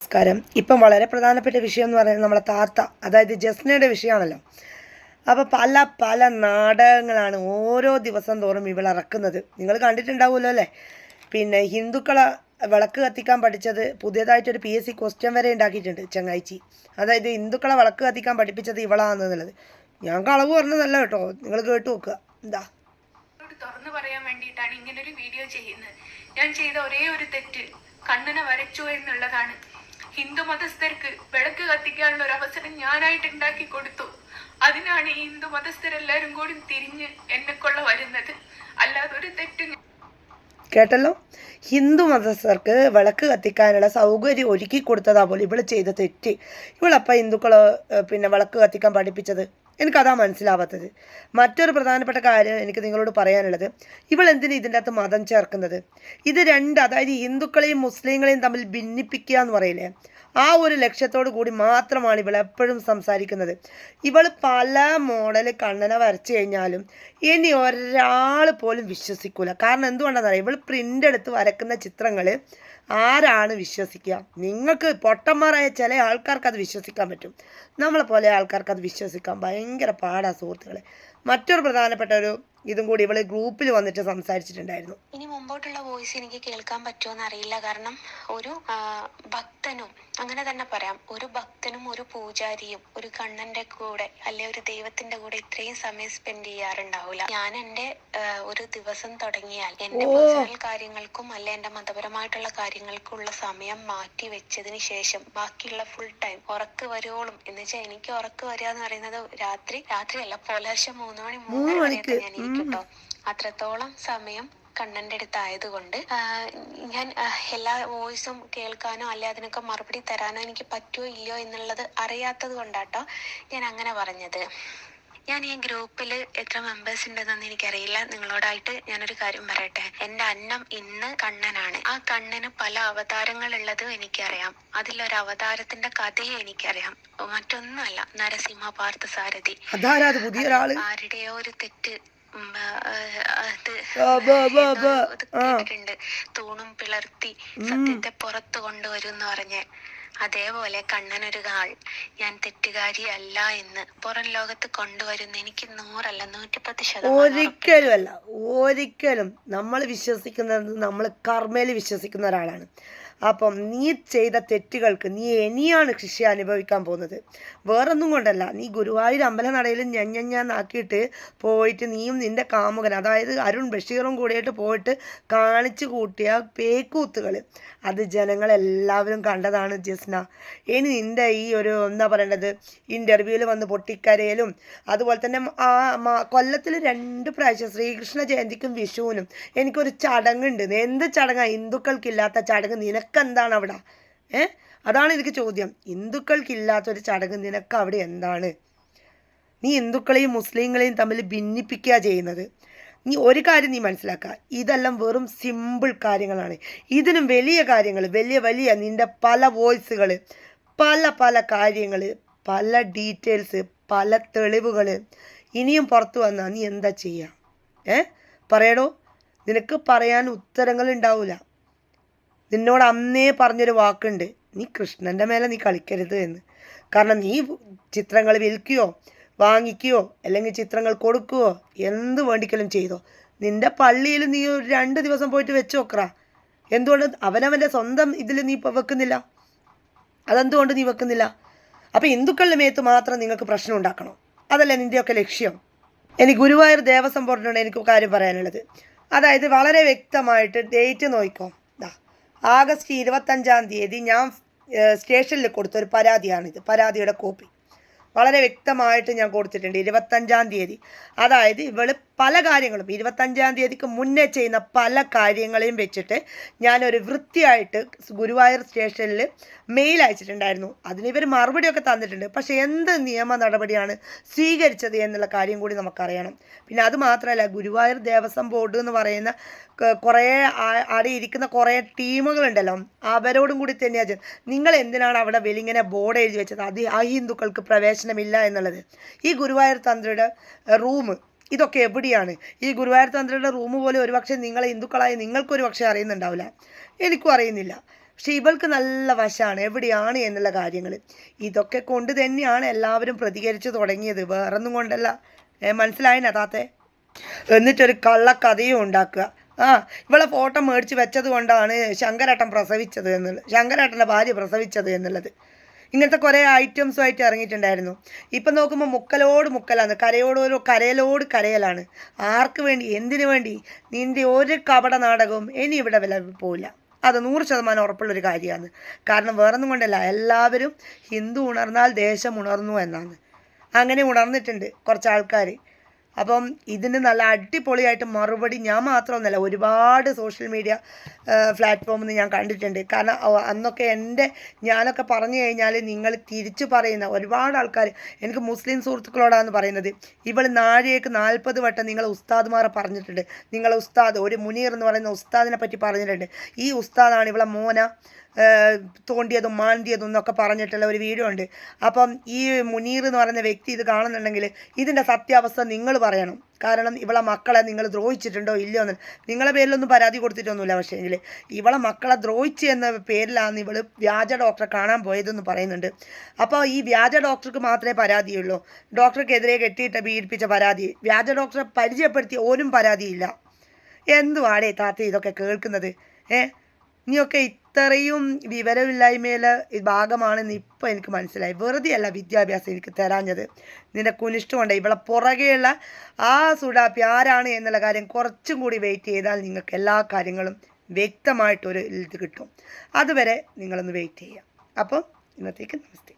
നമസ്കാരം. ഇപ്പം വളരെ പ്രധാനപ്പെട്ട വിഷയം എന്ന് പറയുന്നത് നമ്മളെ താത്ത അതായത് ജസ്നയുടെ വിഷയമാണല്ലോ. അപ്പോൾ പല പല നാടകങ്ങളാണ് ഓരോ ദിവസം തോറും ഇവൾ ഇറക്കുന്നത്. നിങ്ങൾ കണ്ടിട്ടുണ്ടാവുമല്ലോ അല്ലേ? പിന്നെ ഹിന്ദുക്കളെ വിളക്ക് കത്തിക്കാൻ പഠിച്ചത് പുതിയതായിട്ടൊരു പി എസ് സി ക്വസ്റ്റ്യൻ വരെ ഉണ്ടാക്കിയിട്ടുണ്ട് ചങ്ങായിച്ചി. അതായത് ഹിന്ദുക്കളെ വിളക്ക് കത്തിക്കാൻ പഠിപ്പിച്ചത് ഇവളാണെന്നുള്ളത്. ഞാൻ കളവ് പറഞ്ഞതല്ല കേട്ടോ. നിങ്ങൾ കേട്ട് നോക്കുക. എന്താ? തുറന്നു പറയാൻ വേണ്ടിയിട്ടാണ് ഇങ്ങനൊരു വീഡിയോ ചെയ്യുന്നത്. ഞാൻ ചെയ്ത ഒരേ ഒരു തെറ്റ് കണ്ണനെ വരച്ചു എന്നുള്ളതാണ് ഹിന്ദു മതസ്ഥർക്ക് വിളക്ക് കത്തിക്കാനുള്ള ഒരു അവസരം ഞാനായിട്ട് ഉണ്ടാക്കി കൊടുത്തു. അതിനാണ് ഈ ഹിന്ദു മതസ്ഥരെല്ലാരും കൂടി തിരിഞ്ഞ് എന്നെ കൊള്ള വരുന്നത്. അല്ലാതെ ഒരു തെറ്റ് കേട്ടല്ലോ? ഹിന്ദു മതസ്ഥർക്ക് വിളക്ക് കത്തിക്കാനുള്ള സൗകര്യം ഒരുക്കി കൊടുത്തതാ പോലെ ഇവൾ ചെയ്ത തെറ്റ്. ഇവളപ്പം ഹിന്ദുക്കൾ പിന്നെ വിളക്ക് കത്തിക്കാൻ പഠിപ്പിച്ചത്. എനിക്കതാ മനസ്സിലാവാത്തത്. മറ്റൊരു പ്രധാനപ്പെട്ട കാര്യം എനിക്ക് നിങ്ങളോട് പറയാനുള്ളത്. ഇവൾ എന്തിനു ഇതിന്റെ അകത്ത് മതം ചേർക്കുന്നത്? ഇത് രണ്ട് അതായത് ഹിന്ദുക്കളെയും മുസ്ലിങ്ങളെയും തമ്മിൽ ഭിന്നിപ്പിക്കുക എന്ന് പറയില്ലേ? ആ ഒരു ലക്ഷ്യത്തോടു കൂടി മാത്രമാണ് ഇവൾ എപ്പോഴും സംസാരിക്കുന്നത്. ഇവൾ പല മോഡൽ കണ്ണന വരച്ചു കഴിഞ്ഞാലും ഇനി ഒരാൾ പോലും വിശ്വസിക്കൂല. കാരണം എന്തുകൊണ്ടാണെന്ന് അറിയാം? ഇവൾ പ്രിന്റ് എടുത്ത് വരക്കുന്ന ചിത്രങ്ങൾ ആരാണ് വിശ്വസിക്കുക? നിങ്ങൾക്ക് പൊട്ടന്മാരായ ചില ആൾക്കാർക്ക് അത് വിശ്വസിക്കാൻ പറ്റും. നമ്മളെ പോലെ ആൾക്കാർക്ക് അത് വിശ്വസിക്കാൻ ഭയങ്കര പാടാ സുഹൃത്തുക്കളെ. മറ്റൊരു പ്രധാനപ്പെട്ട ഒരു ഇതും കൂടി ഇവൾ ഗ്രൂപ്പിൽ വന്നിട്ട് സംസാരിച്ചിട്ടുണ്ടായിരുന്നു. ഇനി മുമ്പോട്ടുള്ള വോയിസ് എനിക്ക് കേൾക്കാൻ പറ്റുമോ അറിയില്ല. കാരണം ഒരു ഭക്തനും അങ്ങനെ തന്നെ പറയാം. ഒരു ഭക്തനും ഒരു പൂജാരിയും ഒരു കണ്ണന്റെ കൂടെ അല്ലെ ഒരു ദൈവത്തിന്റെ കൂടെ ഇത്രയും സമയം സ്പെൻഡ് ചെയ്യാറുണ്ടാവില്ല ഞാൻ എന്റെ ഒരു ദിവസം തുടങ്ങിയാൽ എന്റെ. പേഴ്സണൽ കാര്യങ്ങൾക്കും അല്ലെ എന്റെ മതപരമായിട്ടുള്ള കാര്യങ്ങൾക്കുള്ള സമയം മാറ്റി വെച്ചതിന് ശേഷം ബാക്കിയുള്ള ഫുൾ ടൈം ഉറക്ക് വരുവോളും. എന്ന് വെച്ചാൽ എനിക്ക് ഉറക്ക് വരിക എന്ന് പറയുന്നത് രാത്രി രാത്രിയല്ല പുലർച്ചെ മൂന്ന് മണി മൂന്ന് മണിക്ക്, ഞാൻ ഇരിക്കട്ടോ അത്രത്തോളം സമയം കണ്ണന്റെ അടുത്തായതുകൊണ്ട് ആയതുകൊണ്ട് ഞാൻ എല്ലാ വോയിസും കേൾക്കാനോ അല്ലെ അതിനൊക്കെ മറുപടി തരാനോ എനിക്ക് പറ്റുമോ ഇല്ലയോ എന്നുള്ളത് അറിയാത്തത് കൊണ്ടാട്ടോ ഞാൻ അങ്ങനെ പറഞ്ഞത്. ഞാൻ ഈ ഗ്രൂപ്പിൽ എത്ര മെമ്പേഴ്സ് ഉണ്ടെന്നൊന്നും എനിക്കറിയില്ല. നിങ്ങളോടായിട്ട് ഞാനൊരു കാര്യം പറയട്ടെ. എന്റെ അന്നം ഇന്ന് കണ്ണനാണ്. ആ കണ്ണന് പല അവതാരങ്ങൾ ഉള്ളതും എനിക്കറിയാം. അതിലൊരു അവതാരത്തിന്റെ കഥയും എനിക്കറിയാം. മറ്റൊന്നുമല്ല നരസിംഹ പാർത്ഥസാരഥി ആരുടെയോ ഒരു തെറ്റ് കേട്ടിട്ടുണ്ട്. തൂണും പിളർത്തി സത്യത്തെ പുറത്തു കൊണ്ടുവരും എന്ന് പറഞ്ഞ്. അതേപോലെ കണ്ണനൊരു ആൾ ഞാൻ തെറ്റുകാരിയല്ല എന്ന് പുറം ലോകത്ത് കൊണ്ടുവരുന്ന എനിക്ക് നൂറല്ല നൂറ്റിപ്പത്ത് ശതമാനം ഒരിക്കലും അല്ല ഒരിക്കലും നമ്മൾ വിശ്വസിക്കുന്നത് നമ്മൾ കർമ്മയിൽ വിശ്വസിക്കുന്ന ഒരാളാണ്. അപ്പം നീ ചെയ്ത തെറ്റുകൾക്ക് നീ ഇനിയാണ് ശിക്ഷ അനുഭവിക്കാൻ പോകുന്നത്. വേറൊന്നും കൊണ്ടല്ല. നീ ഗുരുവായൂർ അമ്പലനടയിൽ ഞഞ്ഞഞ്ഞാന്നാക്കിയിട്ട് പോയിട്ട് നീയും നിന്റെ കാമുകൻ അതായത് അരുൺ ബഷീറും കൂടിയിട്ട് പോയിട്ട് കാണിച്ചു കൂട്ടിയ പേക്കൂത്തുകൾ അത് ജനങ്ങളെല്ലാവരും കണ്ടതാണ് ജസ്ന. ഇനി നിന്റെ ഈ ഒരു എന്താ പറയേണ്ടത്? ഇന്റർവ്യൂവിൽ വന്ന് പൊട്ടിക്കരയലും അതുപോലെ തന്നെ ആ കൊല്ലത്തിൽ രണ്ട് പ്രാവശ്യം ശ്രീകൃഷ്ണ ജയന്തിക്കും വിഷുവിനും എനിക്കൊരു ചടങ്ങുണ്ട്. എന്ത് ചടങ്ങാണ് ഹിന്ദുക്കൾക്കില്ലാത്ത ചടങ്ങ്. നിനക്കെന്താണ് അവിടെ ഏ? അതാണ് എനിക്ക് ചോദ്യം. ഹിന്ദുക്കൾക്കില്ലാത്തൊരു ചടങ്ങ് നിനക്ക് അവിടെ എന്താണ്? നീ ഹിന്ദുക്കളെയും മുസ്ലിങ്ങളെയും തമ്മിൽ ഭിന്നിപ്പിക്കുക ചെയ്യുന്നത്. നീ ഒരു കാര്യം നീ മനസ്സിലാക്കുക. ഇതെല്ലാം വെറും സിമ്പിൾ കാര്യങ്ങളാണ്. ഇതിനും വലിയ കാര്യങ്ങൾ വലിയ വലിയ നിന്റെ പല വോയിസുകൾ പല പല കാര്യങ്ങൾ പല ഡീറ്റെയിൽസ് പല തെളിവുകൾ ഇനിയും പുറത്തു വന്നാൽ നീ എന്താ ചെയ്യുക? ഏ? പറയടോ. നിനക്ക് പറയാൻ ഉത്തരങ്ങൾ ഉണ്ടാവില്ല നിന്നോട് അന്നേ പറഞ്ഞൊരു വാക്കുണ്ട്. നീ കൃഷ്ണന്റെ മേലെ നീ കളിക്കരുത് എന്ന്. കാരണം നീ ചിത്രങ്ങൾ വിൽക്കുകയോ വാങ്ങിക്കുകയോ അല്ലെങ്കിൽ ചിത്രങ്ങൾ കൊടുക്കുകയോ എന്ത് വേണ്ടിക്കലും ചെയ്തോ. നിന്റെ പള്ളിയിൽ നീ ഒരു രണ്ട് ദിവസം പോയിട്ട് വെച്ച് നോക്കറ എന്തുകൊണ്ട്? അവനവന്റെ സ്വന്തം ഇതിൽ നീ ഇപ്പോൾ വെക്കുന്നില്ല. അതെന്തുകൊണ്ട് നീ വെക്കുന്നില്ല? അപ്പോൾ ഹിന്ദുക്കളുടെ മേത്ത് മാത്രം നിങ്ങൾക്ക് പ്രശ്നം ഉണ്ടാക്കണം? അതല്ലേ നിന്റെയൊക്കെ ലക്ഷ്യം. ഇനി ഗുരുവായൂർ ദേവസ്വം ബോർഡിനോട് എനിക്ക് കാര്യം പറയാനുള്ളത്. അതായത് വളരെ വ്യക്തമായിട്ട് ഡേറ്റ് നോക്കിക്കോ. ആഗസ്റ്റ് ഇരുപത്തഞ്ചാം തീയതി ഞാൻ സ്റ്റേഷനിൽ കൊടുത്ത ഒരു പരാതിയാണിത് പരാതിയുടെ കോപ്പി. വളരെ വ്യക്തമായിട്ട് ഞാൻ കൊടുത്തിട്ടുണ്ട് ഇരുപത്തഞ്ചാം തീയതി. അതായത് ഇവൾ പല കാര്യങ്ങളും. ഇരുപത്തഞ്ചാം തീയതിക്ക് മുന്നേ ചെയ്യുന്ന പല കാര്യങ്ങളെയും വെച്ചിട്ട് ഞാനൊരു വൃത്തിയായിട്ട് ഗുരുവായൂർ സ്റ്റേഷനിൽ മെയിൽ അയച്ചിട്ടുണ്ടായിരുന്നു. അതിന് ഇവർ മറുപടിയൊക്കെ തന്നിട്ടുണ്ട്. പക്ഷേ എന്ത് നിയമ നടപടിയാണ് സ്വീകരിച്ചത് എന്നുള്ള കാര്യം കൂടി നമുക്കറിയണം. പിന്നെ അത് മാത്രമല്ല ഗുരുവായൂർ ദേവസ്വം ബോർഡ് എന്ന് പറയുന്ന കുറേ അവിടെ ഇരിക്കുന്ന കുറേ ടീമുകളുണ്ടല്ലോ. അവരോടും കൂടി തന്നെയാണ് നിങ്ങൾ എന്തിനാണ് അവിടെ വെളിങ്ങനെ ബോർഡ് എഴുതി വെച്ചത്? അത് ആ ഹിന്ദുക്കൾക്ക് പ്രവേശനമില്ല എന്നുള്ളത്. ഈ ഗുരുവായൂർ തന്ത്രിയുടെ റൂം ഇതൊക്കെ എവിടെയാണ്? ഈ ഗുരുവായൂർ തന്ത്രിയുടെ റൂം പോലെ ഒരുപക്ഷെ നിങ്ങളെ ഹിന്ദുക്കളായ നിങ്ങൾക്കൊരു പക്ഷേ അറിയുന്നുണ്ടാവില്ല. എനിക്കും അറിയുന്നില്ല. പക്ഷെ ഇവൾക്ക് നല്ല വശമാണ് എവിടെയാണ് എന്നുള്ള കാര്യങ്ങൾ. ഇതൊക്കെ കൊണ്ട് തന്നെയാണ് എല്ലാവരും പ്രതികരിച്ചു തുടങ്ങിയത്. വേറൊന്നും കൊണ്ടല്ല. മനസ്സിലായിന താത്തെ? എന്നിട്ടൊരു കള്ളക്കഥയും ഉണ്ടാക്കുക. ആ ഇവളെ ഫോട്ടോ മേടിച്ച് വെച്ചത് കൊണ്ടാണ് ശങ്കരേട്ടൻ പ്രസവിച്ചത് എന്നുള്ളത് ശങ്കരേട്ടന്റെ ഭാര്യ പ്രസവിച്ചത് എന്നുള്ളത്. ഇങ്ങനത്തെ കുറേ ഐറ്റംസുമായിട്ട് ഇറങ്ങിയിട്ടുണ്ടായിരുന്നു. ഇപ്പം നോക്കുമ്പോൾ മുക്കലോട് മുക്കലാണ്. കരയോട് കരയലോട് കരയലാണ്. ആർക്ക് വേണ്ടി എന്തിനു വേണ്ടി? നിന്റെ ഒരു കപട നാടകവും ഇനി ഇവിടെ വില പോവില്ല. അത് നൂറ് ശതമാനം ഉറപ്പുള്ളൊരു കാര്യമാണ്. കാരണം വേറൊന്നും കൊണ്ടല്ല. എല്ലാവരും ഹിന്ദു ഉണർന്നാൽ ദേശം ഉണർന്നു എന്നാണ്. അങ്ങനെ ഉണർന്നിട്ടുണ്ട് കുറച്ച് ആൾക്കാർ അപ്പം ഇതിന് നല്ല അടിപൊളിയായിട്ട് മറുപടി ഞാൻ മാത്രമൊന്നുമല്ല ഒരുപാട് സോഷ്യൽ മീഡിയ പ്ലാറ്റ്ഫോമിൽ ഞാൻ കണ്ടിട്ടുണ്ട്. കാരണം അന്നൊക്കെ എന്റെ ഞാനൊക്കെ പറഞ്ഞു കഴിഞ്ഞാൽ നിങ്ങൾ തിരിച്ചു പറയുന്ന ഒരുപാട് ആൾക്കാർ എനിക്ക് മുസ്ലിം സുഹൃത്തുക്കളോടാണ് പറയുന്നത് ഇവൾ നാഴേക്ക് നാൽപ്പത് വട്ടം നിങ്ങൾ ഉസ്താദ്മാരെ പറഞ്ഞിട്ടുണ്ട്. നിങ്ങളെ ഉസ്താദ് ഒരു മുനീർ എന്ന് പറയുന്ന ഉസ്താദിനെ പറ്റി പറഞ്ഞിട്ടുണ്ട്. ഈ ഉസ്താദാണ് ഇവളെ മോന തോണ്ടിയതും മാന്തിയതും എന്നൊക്കെ പറഞ്ഞിട്ടുള്ള ഒരു വീഡിയോ ഉണ്ട്. അപ്പം ഈ മുനീർ എന്ന് പറയുന്ന വ്യക്തി ഇത് കാണുന്നുണ്ടെങ്കിൽ ഇതിന്റെ സത്യാവസ്ഥ നിങ്ങൾ പറയണം. കാരണം ഇവളെ മക്കളെ നിങ്ങൾ ദ്രോഹിച്ചിട്ടുണ്ടോ ഇല്ലയോ എന്ന്. നിങ്ങളെ പേരിലൊന്നും പരാതി കൊടുത്തിട്ടൊന്നുമില്ല പക്ഷേ എങ്കിൽ ഇവളെ മക്കളെ ദ്രോഹിച്ച് എന്ന പേരിലാണ് ഇവൾ വ്യാജ ഡോക്ടറെ കാണാൻ പോയതെന്ന് പറയുന്നുണ്ട്. അപ്പോൾ ഈ വ്യാജ ഡോക്ടർക്ക് മാത്രമേ പരാതിയുള്ളൂ. ഡോക്ടർക്കെതിരെ കെട്ടിയിട്ട് പീഡിപ്പിച്ച പരാതി. വ്യാജ ഡോക്ടറെ പരിചയപ്പെടുത്തിയ ഓരും പരാതിയില്ല. എന്തുവാടേ താത്ത ഇതൊക്കെ കേൾക്കുന്നത്? ഏ? നീയൊക്കെ ഇത്രയും വിവരമില്ലായ്മയിലെ ഭാഗമാണെന്ന് ഇപ്പം എനിക്ക് മനസ്സിലായി. വെറുതെ അല്ല വിദ്യാഭ്യാസം എനിക്ക് തരാഞ്ഞത്. നിന്റെ കുനിഷ്ഠമുണ്ട്. ഇവളെ പുറകെയുള്ള ആ സുഡാപ്പി ആരാണ് എന്നുള്ള കാര്യം കുറച്ചും കൂടി വെയിറ്റ് ചെയ്താൽ നിങ്ങൾക്ക് എല്ലാ കാര്യങ്ങളും വ്യക്തമായിട്ടൊരു ഇത് കിട്ടും. അതുവരെ നിങ്ങളൊന്ന് വെയിറ്റ് ചെയ്യുക. അപ്പം ഇന്നത്തേക്ക് നമസ്തേ.